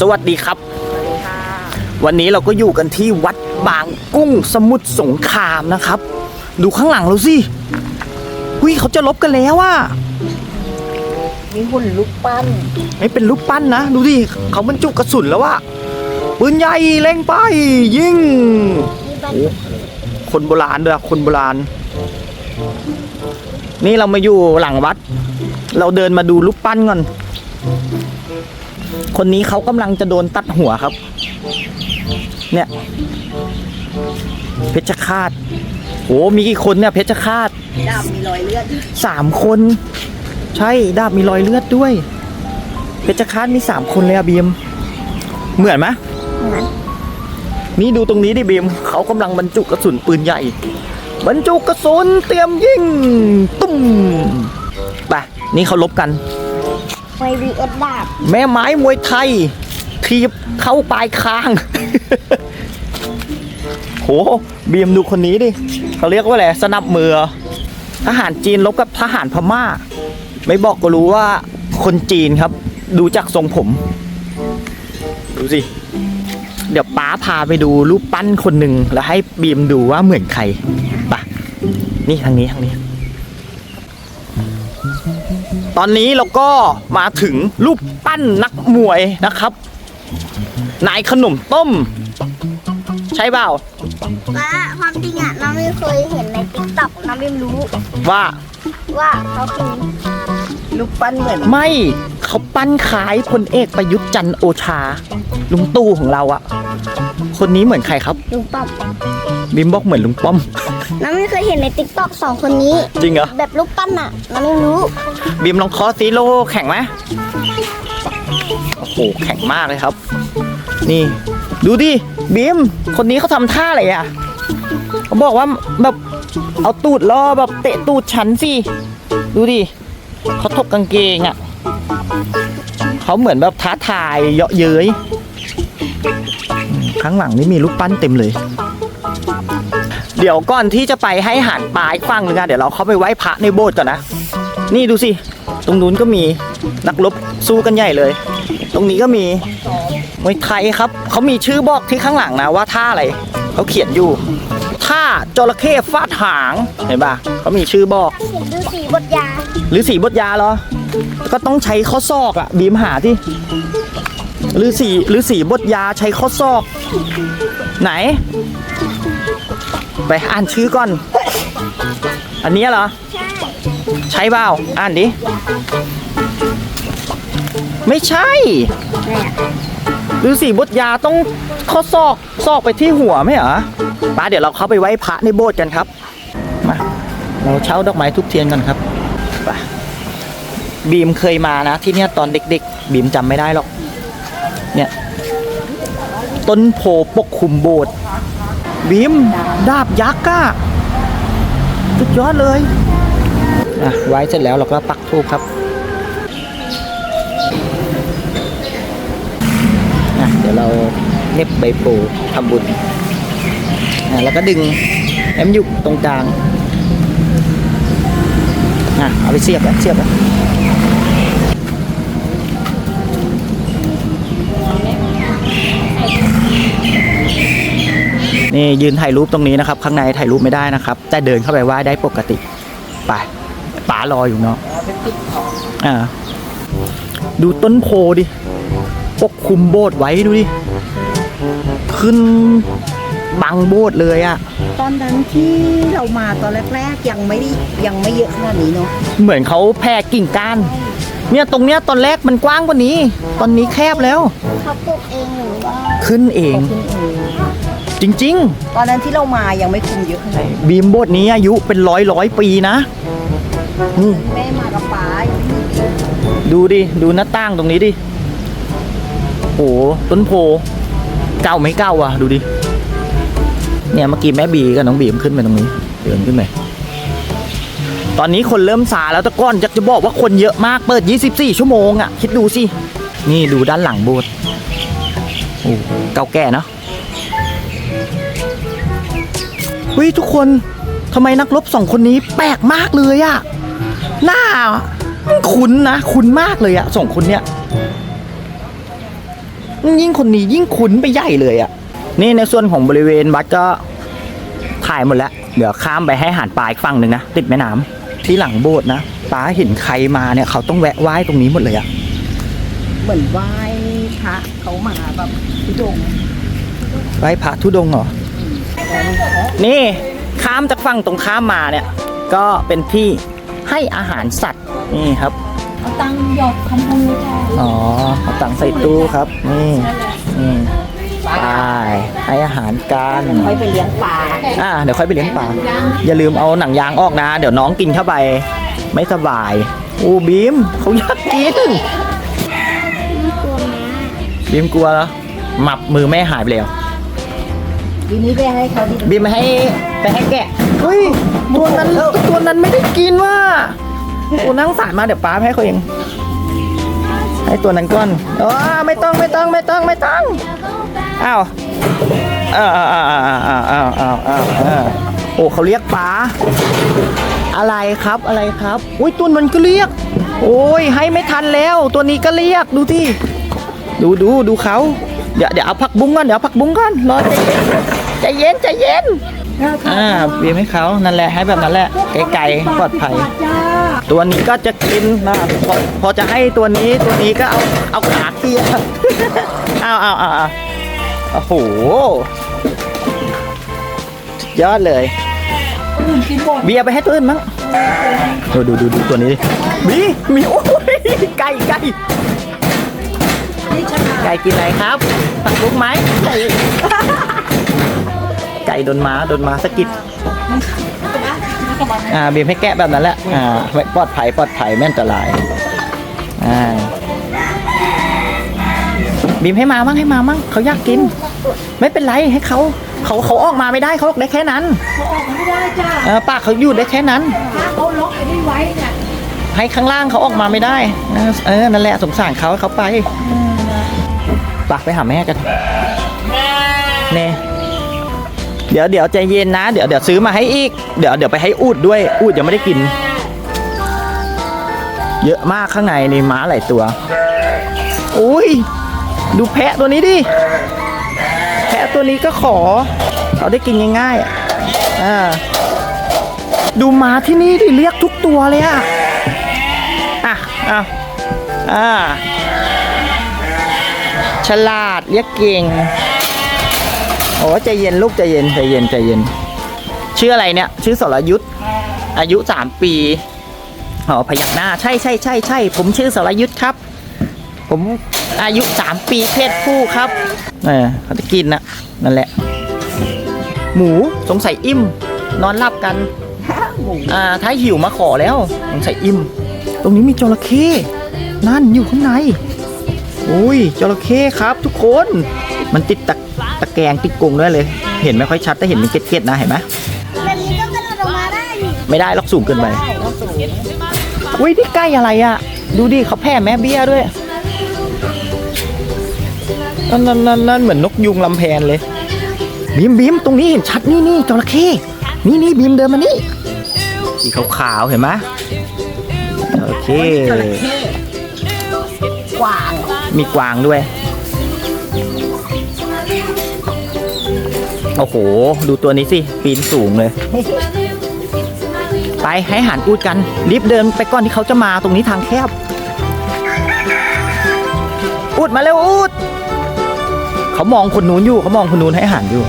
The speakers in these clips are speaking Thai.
สวัสดีครับ วันนี้เราก็อยู่กันที่วัดบางกุ้งสมุทรสงครามนะครับ ดูข้างหลังเราสิหุยเขาจะลบกันแล้วอะมีหุ่นลูกปั้นไม่เป็นรูปปั้นนะ ดูดิเขาบรรจุกระสุนแล้วอะปืนใหญ่เล็งไป ยิงโอ้คนโบราณด้วยอะคนโบราณ นี่เรามาอยู่หลังวัด เราเดินมาดูรูปปั้นก่อน คนนี้เขากำลังจะโดนตัดหัวครับ เนี่ย เพชรฆาตโอ้มีกี่คนเนี่ย เพชรฆาตดาบมีรอยเลือดสามคน ใช่ดาบมีรอยเลือดด้วย เพชรฆาตมีสามคนเลยอะบีม เหมือนไหมเหมือนนี่ดูตรงนี้ดิบีมเขากำลังบรรจุกระสุนปืนใหญ่ บรรจุกระสุนเตรียมยิงตุ้มไปนี่เขาลบกัน ไฟวีเอสดาบแม่ไม้มวยไทยทีบเข้าปลายคาง โหบีมดูคนนี้ดิเขาเรียกว่าอะไรสนับมือทหารจีนลบกับทหารพม่า ไม่บอกก็รู้ว่าคนจีนครับ ดูจากทรงผม ดูสิ เดี๋ยวป้าพาไปดูรูปปั้นคนหนึ่งแล้วให้บีมดูว่าเหมือนใครปะนี่ทางนี้ทางนี้ ตอนนี้เราก็มาถึงรูปปั้นนักมวยนะครับ นายขนมต้ม ใช่เปล่าว่าความจริงอะน้องไม่เคยเห็นในติ๊กต็อกน้องไม่รู้ว่าว่าเขาคือลูกปั้นเหมือนไม่เขาปั้นขายพลเอกประยุทธ์จันทร์โอชา ลุงตู่ของเราอะคนนี้เหมือนใครครับ ลุงป้อม บิมบอกเหมือนลุงป้อม น้องไม่เคยเห็นในติ๊กต็อกสองคนนี้ จริงเหรอ แบบลูกปั้นอะน้องไม่รู้ บิมลองคอซีโร่แข่งไหมโอ้โหแข็งมากเลยครับ นี่ ดูดิบิมคนนี้เขาทำท่าอะไรอะเขาบอกว่าแบบเอาตูดล่อแบบเตะตูดฉันสิ ดูดิเขาถกกางเกงอะเขาเหมือนแบบท้าทายเยาะเย้ยอืมข้างหลังนี่มีรูปปั้นเต็มเลย เดี๋ยวก่อนที่จะไปให้อาหารปลาอีกฝั่งหนึงอะเดี๋ยวเราเข้าไปไหว้พระในโบสถ์ก่อนนะ นี่ดูสิ ตรงนู้นก็มีนักรบสู้กันใหญ่เลย ตรงนี้ก็มีมวยไทยครับเขามีชื่อบอกที่ข้างหลังนะว่าท่าอะไรเขาเขียนอยู่ท่าจระเข้ฟาดหางเห็นปะเขามีชื่อบอกเห็นดูสีบทยา หรือสีบทยาเหรอ ก็ต้องใช้ข้อศอกอะบีมหาที่หรือสีหรือสีบทยาใช้ข้อศอก ไหน ไปอ่านชื่อก่อน อันนี้เหรอ ใช่ใช่เปล่าอ่านดิ ไม่ใช่เนี่ยหรือสีบทยาต้องข้อศอกศอกไปที่หัวไหมเหรอป้าเดี๋ยวเราเข้าไปไหว้พระในโบสถ์กันครับ มา เราเช่าดอกไม้ทุกเทียนกันครับไปบีมเคยมานะ ที่เนี่ยตอนเด็กๆ บีมจำไม่ได้หรอก เนี่ย ต้นโพปกคลุมโบสถ์ บีมดาบยักษ์อะสุดยอดเลยอะไว้เสร็จแล้วเราก็ปักธูปครับนะเดี๋ยวเราเน็บใบโพทำบุญนะแล้วก็ดึงแอมยู่ตรงกลางนะเอาไปเสียบแล้วเสียบแล้ นี่ยืนถ่ายรูปตรงนี้นะครับ ข้างในถ่ายรูปไม่ได้นะครับ แต่เดินเข้าไปไหว่าได้ปกติ ไปป๋ารออยู่เนาะอ่าดูต้นโพดิปกคลุมโบสถ์ไว้ดูดิ ขึ้นบังโบสถ์เลยอะตอนนั้นที่เรามาตอนแรกๆยังไม่ได้ยังไม่เยอะขนาดนี้เนาะเหมือนเขาแผ่กิ่งก้าน เนี่ยตรงเนี้ยตอนแรกมันกว้างกว่านี้ ตอนนี้แคบแล้วเขาปลูกเองหรือว่าขึ้นเองขึ้นเอง จริง ตอนนั้นที่เรามายังไม่คุมเยอะขนาดนี้ๆ บีมโบสถ์นี้อายุเป็นร้อยร้อยปีนะนี่แม่มากับป๋ายังไม่มีดูดิ ดูหน้าต่างตรงนี้ดิโหต้นโพเก่าไม่เก่าอะ ดูดิ เนี่ยเมื่อกี้แม่บีกับน้องบีมขึ้นไปตรงนี้เดินขึ้นไปตอนนี้คนเริ่มซาแล้วแต่ก่อนอยากจะบอกว่าคนเยอะมากเปิด 24 ชั่วโมงอะ คิดดูสิ นี่ดูด้านหลังโบสถ์โอ้เก่าแก่เนอะ ฮ้ยทุกคนทำไมนักรบสองคนนี้แปลกมากเลยอะหน้ามันคุ้นนะคุ้นมากเลยอะสองคนเนี้ยยิ่งคนนี้ยิ่งคุ้นไปใหญ่เลยอะ่ะนี่ในส่วนของบริเวณวัดก็ถ่ายหมดแล้ว เดี๋ยวข้ามไปให้อาหารปลาอีกฝั่งหนึ่งนะติดแม่น้ำที่หลังโบสถ์นะป้าเห็นใครมาเนี่ยเขาต้องแวะไหว้ตรงนี้หมดเลยอะ่ะเหมือนไหว้พระเขามาแบบทุดงค์ไหว้พระธุดงค์เหรอ นี่ข้ามจากฝั่งตรงข้ามมาเนี่ย ก็เป็นที่ให้อาหารสัตว์นี่ครับเอาตังค์หยอดคำพูจ้าอ๋อเอาตังค์ใส่ตู้ครับนี่นี่ไปให้อาหารกันค่อยไปเลี้ยงปลาอ่าเดี๋ยวค่อยไปเลี้ยงปลาอย่าลืมเอาหนังยางออกนะ เดี๋ยวน้องกินเข้าไป ไม่สบายอูบีมเขาอยากกินบีมกลัวเหรอหมับมือแม่หายไปแล้ว ทีนี้ไปให้เขาดิบีมไปให้ไปให้แกะเฮ้ยตัวนั้นตัวนั้นไม่ได้กินว่ะโอ้นั่งสารมาเดี๋ยวป้าให้เขาเองให้ตัวนั้นก่อนอ๋อไม่ต้องไม่ต้องไม่ต้องไม่ต้องอ้าวอ้าวอ้าวอ้าวอ้าวอ้าวอ้าวอ้าวอ้าวโอ้เขาเรียกป้าอะไรครับอะไรครับอุ้ยตัวมันก็เรียก โอ้ยให้ไม่ทันแล้ว ตัวนี้ก็เรียกดูที่ดูดูดูเขา เดี๋ยวเดี๋ยวเอาผักบุ้งก่อนเดี๋ยวผักบุ้งก่อนรอใจเย็นใจเย็นใจเย็นอ่าเบียร์ให้เขานั่นแหละให้แบบนั้นแหละไกลๆปลอดภัย ตัวนี้ก็จะกินนะพอพอจะให้ตัวนี้ตัวนี้ก็เอาเอาขาเคียเอาเอาเอาโอ้โหยอดเลยเบียร์ไปให้ตัวอื่นมั้งดูดูดูดูตัวนี้ดิมีมีโอ้ยไก่ไก่ไก่กินอะไรครับผักลุกไหมไก่ไก่โดนม้าโดนม้าสะกิดอ่าบีบให้แกะแบบนั้นแหละอ่าไว้ปลอดภัยปลอดภัยไม่อันตรายอ่าบีบให้มามั่งให้มามั่งเขาอยากกิน ไม่เป็นไรให้เขาเขาเขาออกมาไม่ได้เขาได้แค่นั้นเขาออกมาไม่ได้จ้าเออปากเขาอยู่ได้แค่นั้นถ้าเขาล็อกไอ้นี่ไว้เนี่ยให้ข้างล่างเขาออกมาไม่ได้เออเออนั่นแหละสงสารเขาให้เขาไป ปากไปหาแม่กันเน่เดี๋ยวเดี๋ยวใจเย็นนะ เดี๋ยวเดี๋ยวซื้อมาให้อีก เดี๋ยวเดี๋ยวไปให้อูดด้วย อูดยังไม่ได้กิน เยอะมากข้างในนี่ม้าหลายตัว อุ้ย ดูแพะตัวนี้ดิ แพะตัวนี้ก็ขอ เขาได้กินง่ายๆอะอ่าดูม้าที่นี่ดิเรียกทุกตัวเลยอะอะอะอ่า ฉลาดเรียกเก่งโอ้ใจเย็นลูกใจเย็นใจเย็นใจเย็น ชื่ออะไรเนี่ย ชื่อสรยุทธอายุสามปีอ๋อพยักหน้า ใช่ใช่ใช่ใช่ผมชื่อสรยุทธครับ ผมอายุสามปีเพศผู้ครับเออเขาจะกินนะนั่นแหละ หมูสงสัยอิ่ม นอนหลับกันอ่าถ้าหิวมาขอแล้วสงสัยอิ่ม ตรงนี้มีจระเข้นั่นอยู่ข้างใน อุ้ยจระเข้ครับทุกคน มันติดตะตะแกรงติดกรงด้วยเลย เห็นไม่ค่อยชัดแต่เห็นเป็นเกล็ดๆนะเห็นไหมแบบนี้ก็กระโดดออกมาได้นี่ไม่ได้ล็อกสูงเกินไปอุ้ยที่ใกล้อะไรอะ ดูดิเขาแผ่แม่เบี้ยด้วยนั่นนั่นนั่นนั่นเหมือนนกยุงลำแพนเลย บีมบีมตรงนี้เห็นชัดนี่นี่จระเข้นี่นี่บีมเดินมานี่สีขาวๆเห็นไหมจระเข้กวาง มีกวางด้วย โอ้โห ดูตัวนี้สิ ปีนสูงเลย ไปให้หารอูดกัน รีบเดินไปก่อนที่เขาจะมาตรงนี้ทางแคบ อูดมาเร็วอูด เขามองคนนู้นอยู่เขามองคนนู้นให้หารอยู่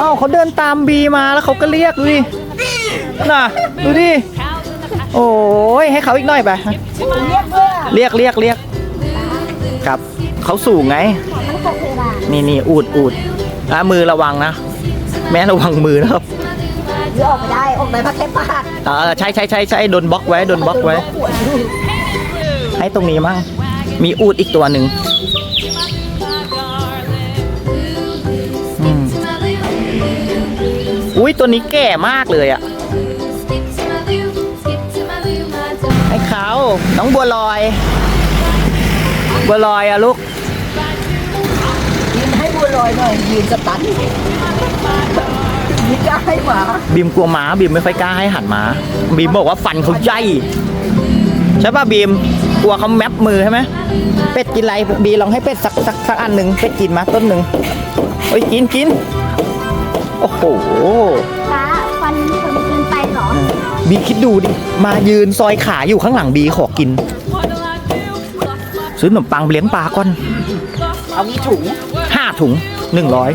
อ้าวเขาเดินตามบีมาแล้วเขาก็เรียกดูดิ น่ะ ดูดิ โอ้ยให้เขาอีกหน่อยไปเรียกเรียกเรียกครับเขาสูงไงนี่นี่อูดอูดอะมือระวังนะ แม่ระวังมือนะครับเดี๋ยวออกไม่ได้ ออกได้มาแค่ปากเออใช่ใช่ใช่ใช่โดนบล็อกไว้โดนบล็อกไว้ ปวดอยู่ให้ตรงนี้มั่งมีอูดอีกตัวหนึ่งอืมอุ้ยตัวนี้แก่มากเลยอะ ให้เขาน้องบัวลอย บัวลอยอะลูกยืนให้บัวลอยหน่อยยืนสตันไม่กล้าให้หมาบีมกลัวม้าบีมไม่ค่อยกล้าให้อาหันม้าบีมบอกว่าฟันเขาใหญ่ใช่ป่ะบีมกลัวเขาแมปมือใช่ไหมเป็ดกินอะไรบีลองให้เป็ดสักสักสักอันหนึ่งเป็ดกินมาต้นหนึ่งเฮ้ยกินกินโอ้โห บีคิดดูดิ มายืนซอยขาอยู่ข้างหลังบีขอกิน ซื้อขนมปังไปเลี้ยงปลาก่อน เอากี่ถุงห้าถุงหนึ่งร้อย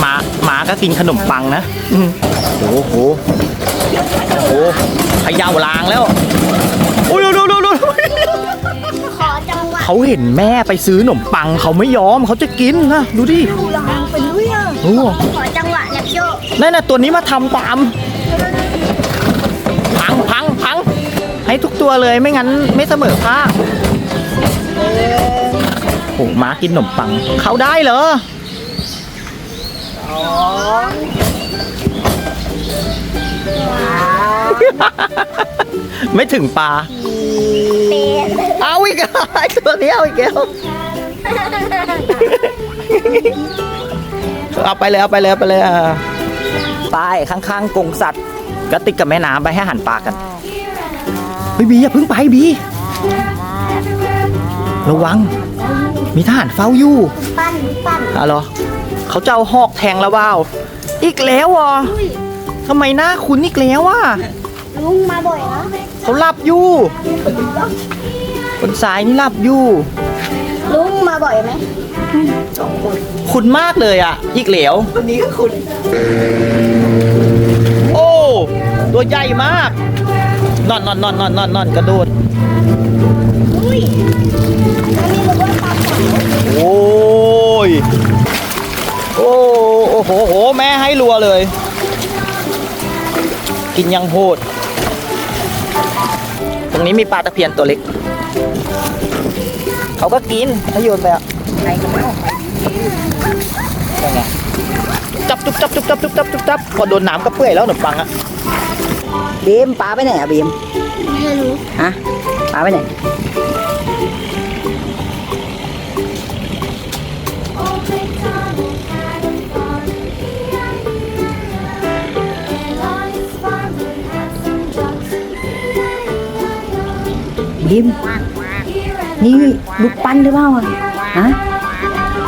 หมาหมาก็กินขนมปังนะอืมโอ้โหโอ้โหขยาวลางแล้วโอ้ยดูดูดูดูขอจังหวะเขาเห็นแม่ไปซื้อขนมปังเขาไม่ยอมเขาจะกินนะดูดิดูลองไปด้วยอะ นี่ยโยนั่นน่ะตัวนี้มาทำตามพังพังพังให้ทุกตัวเลยไม่งั้นไม่เสมอภาคโอ้หมากินขนมปัง เขาได้เหรอไม่ถึงปลาเป็ดเอาอีกแล้วไอ้ตัวนี้เอาอีกแล้วเอาไปเลยเอาไปเลยเอาไปเลยอะ ไปข้างๆกรงสัตว์ก็ติดกับแม่น้ำไปให้อาหันปลากันเฮ้ยบีอย่าเพิ่งไปบีระวัง มีทหารเฝ้าอยู่ปั้นปั้นอะเหรอเขาจะเอาหอกแทงแล้วว่าวอีกแล้วอะทำไมหน้าคุ้นอีกแล้วอะลุงมาบ่อยนะเขาหลับอยู่คนซ้ายนี่หลับอยู่ ลุงมาบ่อยไหมคุณมากเลยอะ อีกเหลววันนี้ก็คุณโอ้ ตัวใหญ่มากนอนนอนนอนนอนนอนนอนกระโดดอุ้ยอันนี้บอกว่าปลาสาวโอ้ยโอ้โอ้โหโหแม่ให้รัวเลย กินยังโหดตรงนี้มีปลาตะเพียนตัวเล็ก เขาก็กินถ้าโยนไปอะใครก็ไม่เอาไปยังไงจับจุบจับจุบจับจุบจับจุบจับพอโดนน้ำก็เปื่อยแล้วขนมปังอะ บีมป้าไปไหนอะบีมไม่รู้ฮะป้าไปไหนบีมนี่ลูกปั้นหรือเปล่าอะฮะ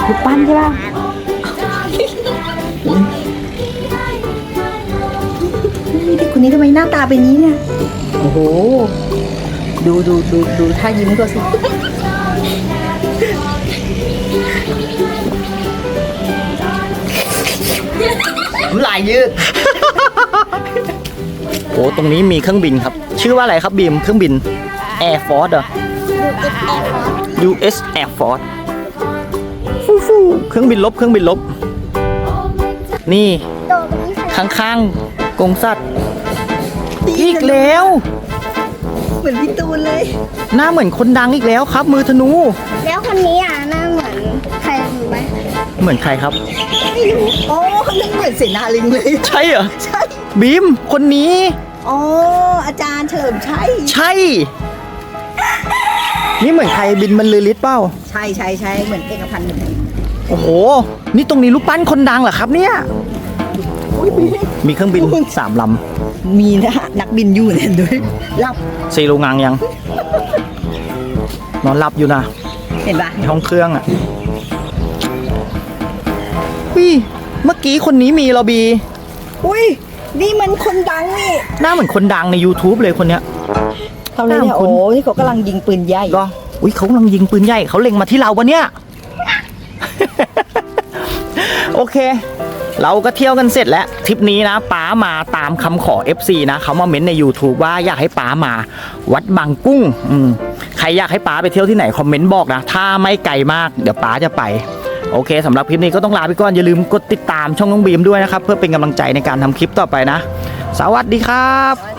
ลูกปั้นใช่ป่ะ นี่เด็กคนนี้ทำไมหน้าตาเป็นนี้เนี่ย โอ้โห ดูดูดูดูท่ายิ้มก็สิน้ำลายยืด โอ้ตรงนี้มีเครื่องบินครับ ชื่อว่าอะไรครับบีม เครื่องบิน Air Force เหรอดูเอ็กแอร์ฟอร์ US Air Force ฟูฟูเครื่องบินลบ เครื่องบินลบ นี่โตตรงนี้ค่ะข้างๆกรงสัตว์ อีกแล้ว เหมือนพี่ตูนเลย หน้าเหมือนคนดังอีกแล้วครับ มือธนู แล้วคนนี้อะหน้าเหมือนใครรู้ไหมเหมือนใครครับ ไม่รู้โอ้นึกเหมือนเสนาลิงเลยใช่เหรอใช่บีมคนนี้ อ๋ออาจารย์เฉลิมชัยใช่ นี่เหมือนใครบินบรรลือฤทธิ์เปล่าใช่ใช่ใช่เหมือนเอกพันธ์เหมือนกันโอ้โห นี่ตรงนี้รูปปั้นคนดังเหรอครับเนี่ยมีเครื่องบินสามล มีนะนักบินอยู่เนี่ยด้วยหลับำซีโรงงานยัง นอนหลับอยู่นะเห็นปะในห้องเครื่องอะวิเมื่อกี้คนนี้มีเหราบี อุ้ยนี่มันคนดังนี่หน้าเหมือนคนดังใน YouTube เลยคนเนี้ย เขาเลยเนี่ยอ้าวคุโอ้ณนี่เขากำลังยิงปืนใหญ่ก็ อุ้ยเขากำลังยิงปืนใหญ่เขาเล็งมาที่เราปะเนี่ย โอเค เราก็เที่ยวกันเสร็จแล้วทริปนี้นะป๋ามาตามคำขอ FC นะเขามาเม้นใน YouTube ว่าอยากให้ป๋ามา วัดบางกุ้งอืมใครอยากให้ป๋าไปเที่ยวที่ไหนคอมเมนต์บอกนะ ถ้าไม่ไกลมากเดี๋ยวป๋าจะไปโอเคสำหรับคลิปนี้ก็ต้องลาไปก่อน อย่าลืมกดติดตามช่องน้องบีมด้วยนะครับ เพื่อเป็นกำลังใจในการทำคลิปต่อไปนะ สวัสดีครับ